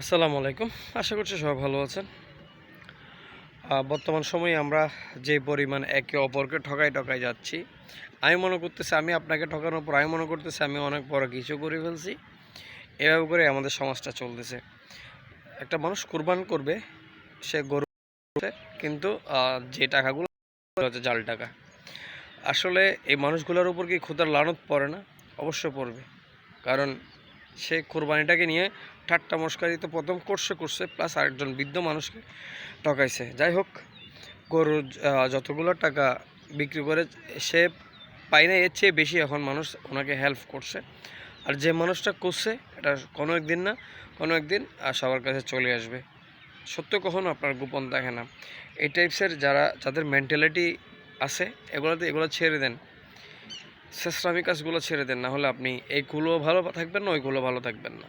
আসসালামু আলাইকুম। আশা করছি সবাই ভালো আছেন। বর্তমান সময়ে আমরা যে পরিমাণ একে অপরকে ঠকাই ঠকাই যাচ্ছি, আমি মনে করতেছি, আমি আপনাকে ঠকানোর পর আমি মনে করতেছি, আমি অনেক বড় কিছু করে ফেলছি। এভাবে করে আমাদের সমাজটা চলতেছে। একটা মানুষ কোরবান করবে, সে গরু কিন্তু যে টাকাগুলো হচ্ছে জাল টাকা। আসলে এই মানুষগুলোর উপর কি ক্ষুদার লানত পড়ে না? অবশ্য পড়বে। কারণ সে কোরবানিটাকে নিয়ে ঠাট্টা মস্কারি তো প্রথম করছে করছে প্লাস আরেকজন বৃদ্ধ মানুষকে ঠকাইছে। যাই হোক আহ, যতগুলো টাকা বিক্রি করে সে পায় না এর চেয়ে বেশি এখন মানুষ ওনাকে হেল্প করছে। আর যে মানুষটা করছে এটা কোনো একদিন না কোনো একদিন সবার কাছে চলে আসবে। সত্য কখনো আপনার গোপন থাকে না। এই টাইপসের যারা যাদের মেন্টালিটি আছে এগুলোতে এগুলো ছেড়ে দেন। শেষরামি কাজগুলো ছেড়ে দেন না হলে আপনি এইগুলো ভালো থাকবেন না, ওইগুলো ভালো থাকবেন না।